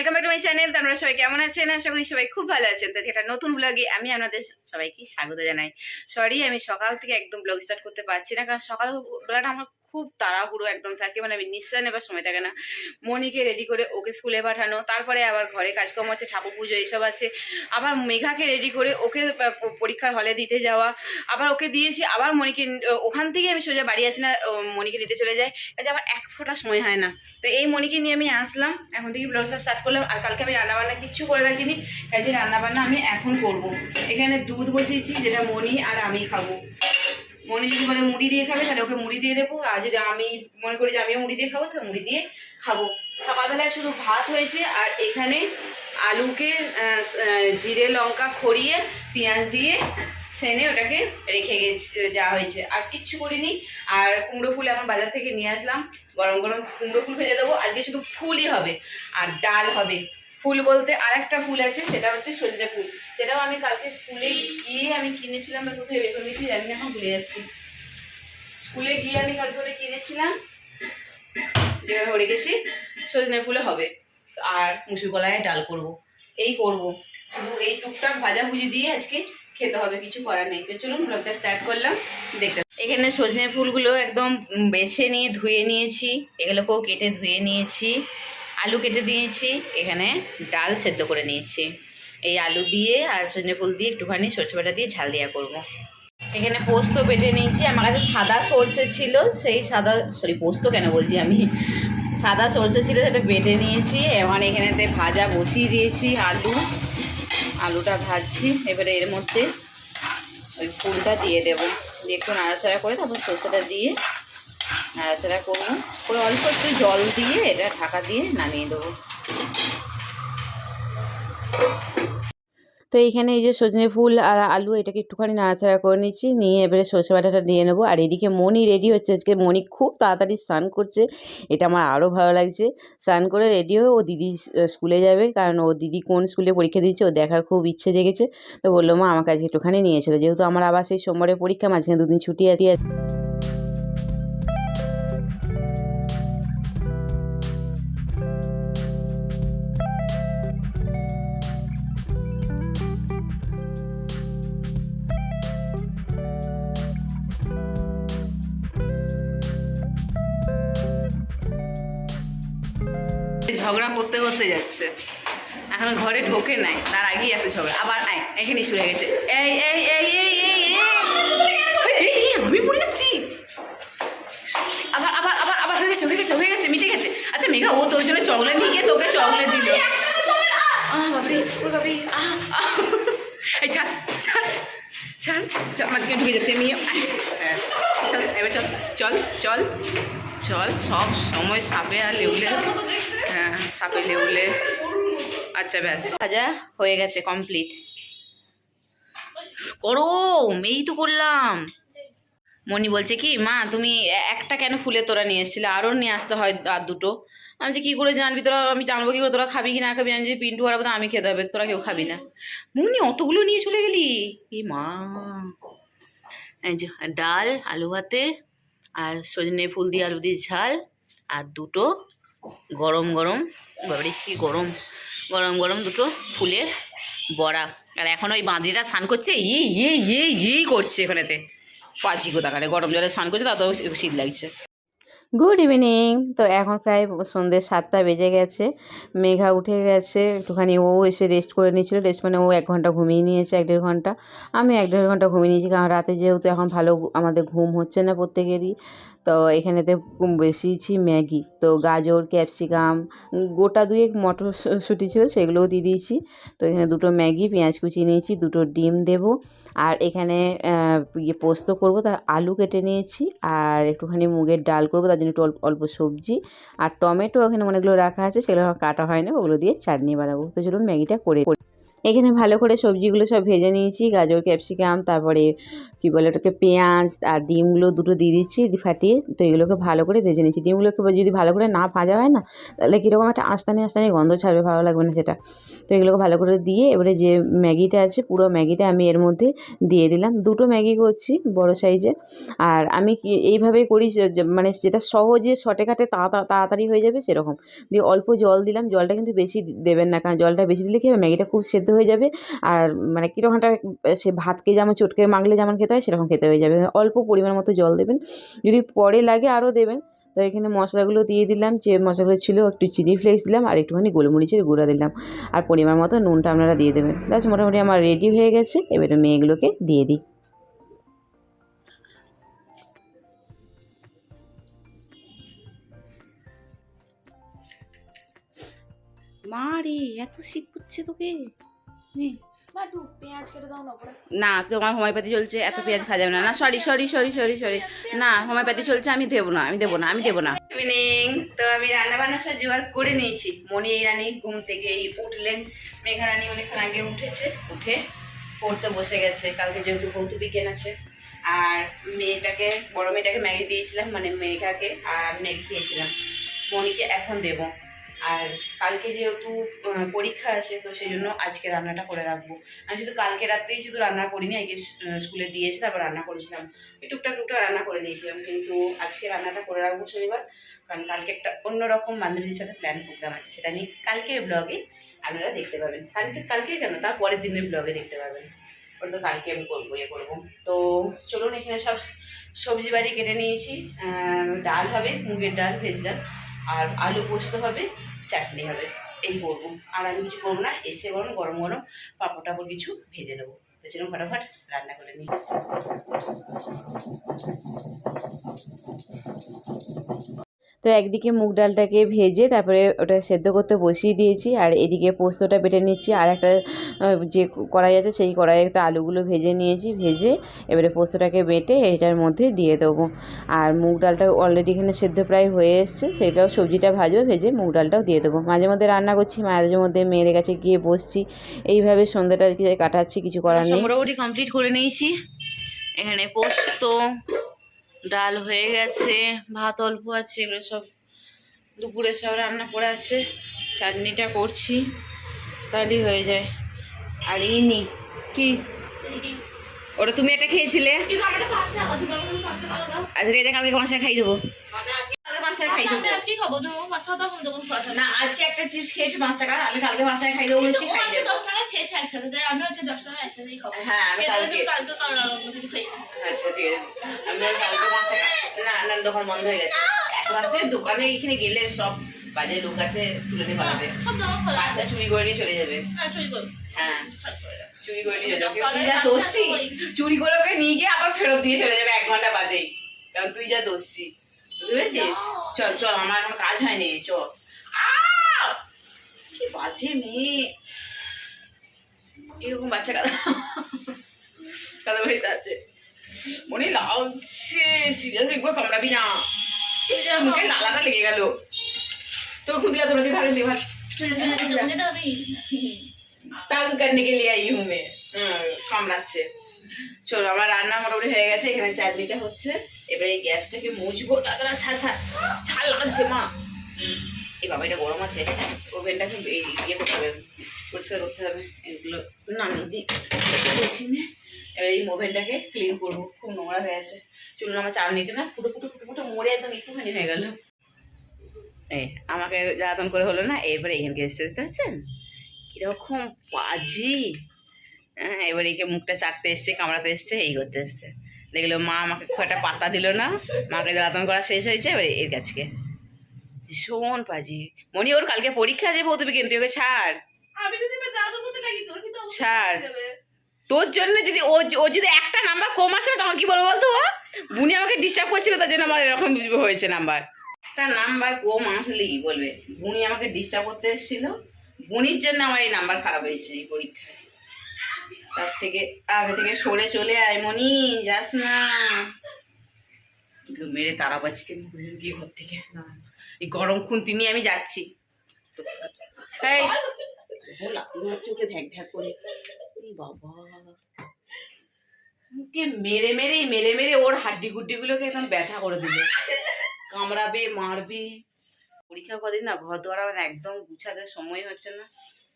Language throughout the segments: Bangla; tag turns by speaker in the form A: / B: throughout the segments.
A: Welcome back to my channel তোমরা সবাই কেমন আছেন? আশা করি সবাই খুব ভালো আছেন। তো যেটা নতুন ব্লগে আমি আপনাদের সবাইকে স্বাগত জানাই। সরি আমি সকাল থেকে একদম ব্লগ স্টার্ট করতে পারছি না, কারণ সকাল সকালবেলাটা আমার খুব তাড়াহুড়ো একদম থাকে মানে আমি নিঃশ্বাস নেবার সময় থাকে না। মনিকে রেডি করে ওকে স্কুলে পাঠানো, তারপরে আবার ঘরে কাজকর্ম আছে, ঠাকুর পুজো এইসব আছে। আবার মেঘাকে রেডি করে ওকে পরীক্ষার হলে দিতে যাওয়া। আবার ওকে দিয়েছি, আবার মনিকে ওখান থেকে আমি সোজা বাড়ি আসি না মনিকে নিতে চলে যাই কাজে আমার এক ফোঁটা সময় হয় না। তো এই মনিকে নিয়ে আমি আসলাম, এখন থেকে ব্লগটা স্টার্ট করলাম, আর কালকে আমি রান্নাবান্না কিচ্ছু করে রাখিনি। কাজে রান্নাবান্না আমি এখন করব। এখানে দুধ বসিয়েছি, যেটা মনি আর আমি খাব। মনি যদি বলে মুড়ি দিয়ে খাবে, তাহলে ওকে মুড়ি দিয়ে দেবো। আর যদি আমি মনে করি যে আমিও মুড়ি দিয়ে খাব, তাহলে মুড়ি দিয়ে খাব। সকালবেলায় শুধু ভাত হয়েছে, আর এখানে আলুকে জিরে লঙ্কা খড়িয়ে, পেঁয়াজ দিয়ে সেনে ওটাকে রেখে গেছে যাওয়া হয়েছে। আর কিচ্ছু করিনি। আর কুমড়ো ফুল এখন বাজার থেকে নিয়ে আসলাম। গরম গরম কুমড়ো ফুল ভেজে দেবো। আজকে শুধু ফুলই হবে, আর ডাল হবে। ফুল বলতে আর একটা ফুল আছে, সেটা হচ্ছে সজনে ফুল। সেটাও আমি কালকে স্কুলে গিয়ে আমি কিনেছিলাম, বা কোথায় বের করে নিয়েছি জানি না, এখন ভুলে যাচ্ছি। স্কুলে গিয়ে আমি কালকে ওটা কিনেছিলাম যেখানে রেখেছি সজনে ফুলে হবে। আর মুসুর কলায় ডাল করব। এই করব। শুধু এই টুকটাক ভাজাভুজি দিয়ে আজকে খেতে হবে, কিছু করার নেই। তো চলুন ব্লগটা স্টার্ট করলাম, দেখতে এখানে সজনে ফুলগুলো একদম বেছে নিয়ে ধুয়ে নিয়েছি। এগুলোকেও কেটে ধুয়ে নিয়েছি। আলু কেটে দিয়েছি, এখানে ডাল সেদ্ধ করে নিয়েছি। এই আলু দিয়ে আর সজনে ফুল দিয়ে একটুখানি সরষে বাটা দিয়ে ঝাল দেওয়া করব। এখানে পোস্ত বেটে নিয়েছি, আমার কাছে সাদা সর্ষে ছিল, সেই সাদা সরি পোস্ত কেন বলছি আমি? সাদা সর্ষে ছিল, সেটা বেটে নিয়েছি, এবার এখানেতে ভাজা বসিয়ে দিয়েছি আলু। আলুটা ভাজছি, এবারে এর মধ্যে ওই ফুলটা দিয়ে দেবো। দিয়ে একটু নাড়াচাড়া করে তারপর সর্ষেটা দিয়ে নাড়াচাড়া করব। করে অল্প একটু জল দিয়ে এটা ঢাকা দিয়ে নামিয়ে দেবো। তো এইখানে এই যে সজনে ফুল আর আলু, এটাকে একটুখানি নাড়াচাড়া করে নিচ্ছি। নিয়ে এবারে সর্ষে বাটাটা দিয়ে নেব। আর এদিকে মনি রেডি হচ্ছে। আজকে মনি খুব তাড়াতাড়ি স্নান করছে। এটা আমার আরও ভালো লাগছে। স্নান করে রেডি হয়ে ও দিদি স্কুলে যাবে। কারণ ও দিদি কোন স্কুলে পরীক্ষা দিচ্ছে ও দেখার খুব ইচ্ছে জেগেছে। তো বলল, মা, আমাকে আজকে একটুখানি নিয়েছিল যেহেতু আমার আবার সেই সোমবারে পরীক্ষা, মাঝখানে দুদিন ছুটি আছে। ঝগড়া করতে করতে যাচ্ছে। এখনও ঘরে ঢোকে নাই তার আগেই আছে ঝগড়া। আবার আয় এখানেই শুরু হয়ে গেছে। এই এই এই এই এই আমি পড়ে যাচ্ছি। আবার আবার আবার আবার হয়ে গেছে হয়ে গেছে হয়ে গেছে মিটে গেছে। আচ্ছা মেঘা ও তোর জন্য চকলেট নিয়ে গিয়ে তোকে চকলেট দিল। আহ! বাবরি ও বাবরি আহ আহ। এই ছাড় ছাড় ছাড় চল মাঝখানে ঢুকে যাচ্ছে। চল এবার চল চল চল চল সব সময় সাপে আর লেউলে। সাপে লেউলে। আচ্ছা ব্যাস। ভাজা হয়ে গেছে কমপ্লিট করো এই তো করলাম। মনি বলছে কি, মা, তুমি একটা কেন ফুলে তোরা নিয়ে এসেছিলে? আরও নিয়ে আসতে হয় আর দুটো। আমি যে কী করে জানবি? তোরা, আমি জানব কি করে? তোরা খাবি কি না খাবি? আমি যদি পিন্টু হারাবো, তো আমি খেতে হবে। তোরা কেউ খাবি না। মনি, অতগুলো নিয়ে চলে গেলি? এ মা। ডাল, আলু ভাতে, আর সজনে ফুল দিয়ে আলু দিয়ে ঝাল, আর দুটো গরম গরম বাবারে কি গরম? গরম গরম দুটো ফুলের বড়া। আর এখন ওই বাঁধরিটা স্নান করছে ইয়ে ইয়ে ইয়ে ইয়েই করছে এখানেতে। পাচি কোথাকারে, গরম জলে স্নান করছে, তাতেও শীত লাগছে। গুড ইভিনিং তো এখন প্রায় সন্ধ্যে সাতটা বেজে গেছে। মেঘা উঠে গেছে। একটুখানি ও এসে রেস্ট করে নিয়েছিল। রেস্ট মানে ও এক ঘণ্টা ঘুমিয়ে নিয়েছে, এক দেড় ঘণ্টা। আমি এক দেড় ঘণ্টা ঘুমিয়ে নিয়েছি কারণ রাতে যেহেতু এখন ভালো আমাদের ঘুম হচ্ছে না প্রত্যেকেরই। তো এখানেতে বসিয়েছি ম্যাগি। তো গাজর, ক্যাপসিকাম, গোটা দুয়েক মটরশুঁটি ছিল সেগুলোও দিয়ে দিয়েছি। তো এখানে দুটো ম্যাগি, পেঁয়াজ কুচিয়ে নিয়েছি, দুটো ডিম দেব। আর এখানে ইয়ে পোস্ত করব। তার আলু কেটে নিয়েছি। আর একটুখানি মুগের ডাল করব। তার জন্য একটু অল্প অল্প সবজি আর টমেটো ওখানে অনেকগুলো রাখা আছে, সেগুলো কাটা হয় না ওগুলো দিয়ে চাটনি বানাবো তো চলুন ম্যাগিটা করি।
B: এখানে ভালো করে সবজিগুলো সব ভেজে নিয়েছি, গাজর, ক্যাপসিকাম, তারপরে কি বলে ওটাকে পেঁয়াজ আর ডিমগুলো দুটো দিয়ে দিচ্ছি ফাটিয়ে, তো এগুলোকে ভালো করে ভেজে নিচ্ছি। ডিমগুলোকে যদি ভালো করে না ভাজা হয় না, তাহলে কীরকম একটা আস্তানি আস্তানি গন্ধ ছাড়বে ভালো লাগবে না সেটা। তো এগুলোকে ভালো করে দিয়ে এবারে যে ম্যাগিটা আছে, পুরো ম্যাগিটা আমি এর মধ্যে দিয়ে দিলাম। দুটো ম্যাগি করছি বড় সাইজে। আর আমি এইভাবেই করি মানে যেটা সহজে শর্টে কাটে তাড়া- তাড়াতাড়ি হয়ে যাবে সেরকম। দিয়ে অল্প জল দিলাম, জলটা কিন্তু বেশি দেবেন না, কারণ জলটা বেশি দিলে কি হবে, ম্যাগিটা খুব সেদ্ধ হয়ে যাবে। আর মানে কীরকম একটা, সে ভাতকে যেমন চটকে মাখলে যেমন খেতে হয়, সেরকম খেতে হয়ে যাবে। অল্প পরিমাণ মতো জল দেবেন। যদি পরে লাগে আরও দেবেন। তো এখানে মশলাগুলো দিয়ে দিলাম। যে মশলাগুলো ছিল একটু চিলি ফ্লেক্স দিলাম আর একটুখানি গোলমরিচের গুঁড়া দিলাম। আর পরিমাণ মতো নুনটা আপনারা দিয়ে দেবেন। ব্যাস, মোটামুটি আমার রেডি হয়ে গেছে। এবারে মেয়েগুলোকে দিয়ে দিই।
A: মা রে, এত শীত করছে তোকে। নে। তোমার হোমিওপ্যাথি চলছে এত পেঁয়াজ খাওয়া যাবে না। না sorry sorry sorry sorry sorry না হোমিওপ্যাথি চলছে আমি দেবো না আমি দেবো না আমি দেবো না। ইভিনিং তো আমি রান্না বান্না সব জোগাড় করে নিয়েছি। মনি এই রানী ঘুম থেকে উঠলেন। মেঘা রানী অনেকক্ষণ আগে উঠেছে উঠে পড়তে বসে গেছে। কালকে যেহেতু ভৌত বিজ্ঞান আছে। আর মেয়েটাকে বড় মেয়েটাকে ম্যাগি দিয়েছিলাম মানে মেঘাকে আর ম্যাগি খেয়েছিলাম। মনিকে এখন দেবো। আর কালকে যেহেতু পরীক্ষা আছে, তো সেই জন্য আজকে রান্নাটা করে রাখব। আমি শুধু কালকে রাত্রেই শুধু রান্না করিনি, আগে স্কুলে দিয়েছি তারপর রান্না করেছিলাম। টুকটাক টুকটাক রান্না করে দিয়েছিলাম, কিন্তু আজকে রান্নাটা করে রাখব শনিবার, কারণ কালকে একটা অন্যরকম বান্ধবীদের সাথে প্ল্যান প্রোগ্রাম আছে, সেটা আমি কালকের ব্লগে আপনারা দেখতে পাবেন। কালকে কালকে কেন? তার পরের দিনের ব্লগে দেখতে পাবেন। ওটা তো কালকে আমি করব ইয়ে করব। তো চলুন, এখানে সব সবজি বাড়ি কেটে নিয়েছি ডাল হবে, মুগের ডাল, ভেজ ডাল, আর আলু পোস্ত হবে। চাটনি হবে, এই করব। আর আমি কিছু করব না, এসে বরং গরম গরম পাঁপড় টাপড় কিছু ভেজে নেব। তো সেরকম ফটাফট রান্না করে নিই।
B: তো একদিকে মুগ ডালটাকে ভেজে তারপরে ওটা সেদ্ধ করতে বসিয়ে দিয়েছি আর এদিকে পোস্তটা বেটে নিচ্ছি আর একটা যে কড়াই আছে সেই কড়াইতে আলুগুলো ভেজে নিয়েছি ভেজে এবারে পোস্তটাকে বেটে এটার মধ্যে দিয়ে দেবো। আর মুগ ডালটা অলরেডি এখানে সেদ্ধ প্রায় হয়ে এসছে সেটাও সবজিটা ভাজবো ভেজে মুগ ডালটাও দিয়ে দেবো। মাঝে মধ্যে রান্না করছি মাঝে মধ্যে মেয়েদের কাছে গিয়ে বসছি এইভাবে সন্ধ্যাটা কাটাচ্ছি কিছু করার নেই।
A: মোটামুটি কমপ্লিট করে নিয়েছি। এখানে পোস্ত ডাল হয়ে গেছে ভাত অল্প আছে এগুলো সব দুপুরে সব রান্না করে আছে। চাটনিটা করছি তাহলেই হয়ে যায়। আর ইনি কি? ওটা তুমি এটা খেয়েছিলে? আজকে এটা কালকে কোনো সাথে খাই দেবো। কালকে খাই দেবো
C: আজকে খাব তুমি আমাকে দাও যখন খাওয়া
A: না আজকে একটা চিপস খেয়েছো পাঁচ টাকা আমি কালকে পাঁচ খাই দেবো বলেছি খাই দেবো
C: দশ টাকা খেয়েছি একসাথে তাই আমি হচ্ছে দশ টাকা একসাথেই খাব।
A: হ্যাঁ, আমি কালকে-
C: কালকে কিছু খাইছি
A: আচ্ছা ঠিক আছে। আমি কালকে পাঁচ না না দোকান বন্ধ হয়ে গেছে। এক দোকানে এখানে গেলে সব বাজে লোক আছে তুলে নিয়ে পালাবে।
C: আছে।
A: বাচ্চা চুরি করে নিয়ে চলে যাবে।
C: হ্যাঁ চুরি করো।
A: হ্যাঁ চুরি করে নিয়ে যাবে। তুই যা দোষী চুরি করে ওকে নিয়ে গিয়ে আবার ফেরত দিয়ে চলে যাবে এক ঘণ্টা বাদেই। কারণ তুই যা দোষী। বুঝতে পেরেছিস চল চল আমার এখন কাজ হয়নি চল আহ! কি বাজে মেয়ে এরকম বাচ্চা কাদা কাদা বাড়িতে আছে মনে লাগছে সিরিয়াসলি একবার কামড়াবি না ইস, আমার মুখে লালাটা লেগে গেল তো খুদ দিলা তোমরা ভাগ দিয়ে ভাগ চলে চলে চলে
C: তোমাকে তো আমি
A: तंग करने के लिए आई हूँ मैं হুম, কামড়াচ্ছে চলো, আমার রান্না মোটামুটি হয়ে গেছে, এখানে চাটনিটা হচ্ছে। এবারে এই গ্যাসটাকে মুছবো। দাদা ছাড় ছাড় ছাড় লাগছে, মা। এই বাবা, এটা গরম আছে। ওভেনটাকে এই ইয়ে করতে হবে, পরিষ্কার করতে হবে। এগুলো নামিয়ে দিই। বেশি নে এবার এই ওভেনটাকে ক্লিন করব। খুব নোংরা হয়ে আছে। চলুন, আমার চাটনিটা না ফুটো ফুটো ফুটো ফুটো মরে একদম একটুখানি হয়ে গেল। এই, আমাকে জ্বালাতন করে হলো না, এরপরে এখানকে এসে দেখতে পাচ্ছেন? কীরকম বাজি। হ্যাঁ এবার একে মুখটা চাটতে এসছে কামড়াতে এসছে এই করতে এসছে। দেখল মা আমাকে খুব একটা পাত্তা দিল না। মাকে জ্বালাতন করা শেষ হয়েছে? এবার এর কাছকে ভীষণ পাজি। মনি ওর কালকে পরীক্ষা আছে ভৌত বিজ্ঞান তুই ওকে ছাড়।
C: কিন্তু
A: ছাড়।
C: যাবে।
A: তোর জন্য যদি ও ও যদি একটা নাম্বার কম আসে তখন কি বলব বলতো? ও বুনি আমাকে ডিস্টার্ব করছিল তার জন্য আমার এরকম হয়েছে নাম্বার একটা নাম্বার কম আসলেই বলবে? বুনি আমাকে ডিস্টার্ব করতে এসেছিল। বুনির জন্য আমার এই নাম্বার খারাপ হয়েছে এই পরীক্ষায়। তার থেকে আগে থেকে সরে চলে আয় মনি যাস না। মেরে তারা বাচ্চিকে গিয়ে ঘর থেকে। এই গরম খুন্তি নিয়ে আমি যাচ্ছি। এই। তখন মারছে ওকে ধ্যাক ধ্যাক করে। বাবা। ওকে মেরে মেরে মেরে মেরে ওর হাড্ডি গুড্ডিগুলোকে একদম ব্যথা করে দিল। কামড়াবে মারবে। পরীক্ষা কদিন না ঘর দোয়ার আমার একদম গুছাতে সময় হচ্ছে না।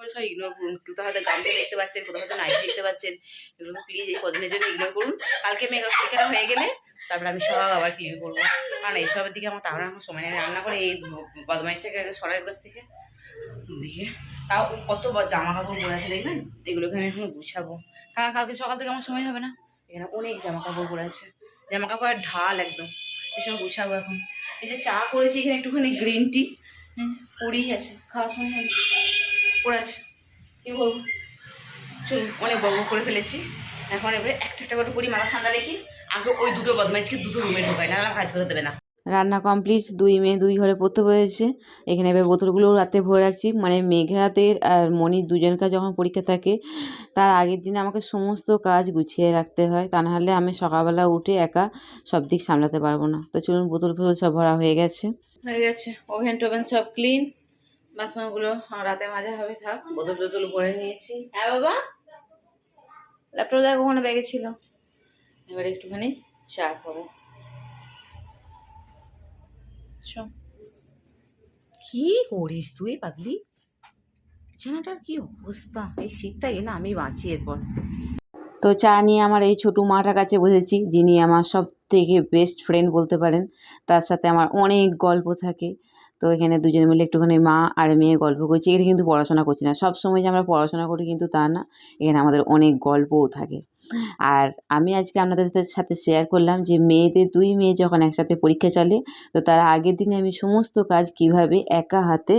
A: ওরা সব ইগনোর করুন। কোথাও হয়তো গামছা দেখতে পাচ্ছেন, কোথাও হয়তো নাইটি দেখতে পাচ্ছেন। এগুলো প্লিজ এই কদিনের জন্য ইগনোর করুন। কালকে মেকআপ টেকার হয়ে গেলে তারপরে আমি সব আবার ক্লিন করব। কারণ এইসবের দিকে আমার তাহলে আমার সময় নেই। রান্না করে এই বদমাইশটাকে সরার কাছ থেকে। দিয়ে তাও কত জামা কাপড় পরে আছে দেখবেন? এগুলোকে আমি এখন গুছাবো। কারণ কালকে সকাল থেকে আমার সময় হবে না। এখানে অনেক জামা কাপড় পরে আছে। জামা কাপড়ের ঢাল একদম। এসব গুছাবো এখন। এই যে চা করেছি এখানে একটুখানি গ্রিন টি পড়েই আছে। খাওয়ার সময় আমি কী করব চলুন অনেক বড় করে ফেলেছি। এখন এবারে একটা একটা করে করি মাথা ঠান্ডা রেখে। আগে ওই দুটো বদমাইশকে দুটো রুমে ঢোকাই না কাজ করতে দেবে না।
B: রান্না কমপ্লিট দুই মেয়ে দুই ঘরে পড়তে হয়েছে। এখানে এবার বোতলগুলো রাতে ভরে রাখছি। মানে মেঘাতের আর মনির দুজনকার যখন পরীক্ষা থাকে তার আগের দিন আমাকে সমস্ত কাজ গুছিয়ে রাখতে হয়। তা নাহলে আমি সকালবেলা উঠে একা সব দিক সামলাতে পারব না। তো চলুন বোতল ফোতল সব ভরা হয়ে গেছে।
A: হয়ে গেছে। ওভেন টোভেন সব ক্লিন বাসনগুলো রাতে মাজা হবে থাক। বোতল টোতল ভরে নিয়েছি। হ্যাঁ বাবা। ল্যাপটপ দেখো ওখানে ব্যাগে ছিল? এবার একটুখানি চা খাব। কি করিস তুই পাগলি? বিছানাটার কি অবস্থা? এই শীতটা গেলে আমি বাঁচি এরপর।
B: তো চা নিয়ে আমার এই ছোটো মাটার কাছে বসেছি যিনি আমার সব থেকে বেস্ট ফ্রেন্ড বলতে পারেন। তার সাথে আমার অনেক গল্প থাকে। তো এখানে দুজনে মিলে একটুখানি মা আর মেয়ে গল্প করছি। এখানে কিন্তু পড়াশোনা করছি না। সব সময় যে আমরা পড়াশোনা করি কিন্তু তা না। এখানে আমাদের অনেক গল্পও থাকে। আর আমি আজকে আপনাদের সাথে শেয়ার করলাম যে মেয়েদের দুই মেয়ে যখন একসাথে পরীক্ষা চলে, তো তার আগের দিনে আমি সমস্ত কাজ কীভাবে একা হাতে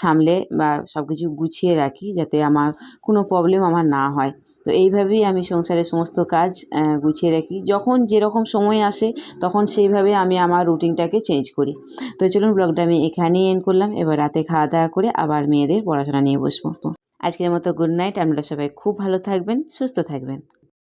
B: সামলে বা সব কিছু গুছিয়ে রাখি যাতে আমার কোনো প্রবলেম আমার না হয়। তো এইভাবেই আমি সংসারের সমস্ত কাজ গুছিয়ে রাখি। যখন যেরকম সময় আসে, তখন সেইভাবে আমি আমার রুটিনটাকে চেঞ্জ করি। তো চলুন ব্লগটা আমি এখানেই এন্ড করলাম। এবার রাতে খাওয়া দাওয়া করে আবার মেয়েদের পড়াশোনা নিয়ে বসবো। আজকের মতো গুড নাইট আপনারা সবাই খুব ভালো থাকবেন, সুস্থ থাকবেন।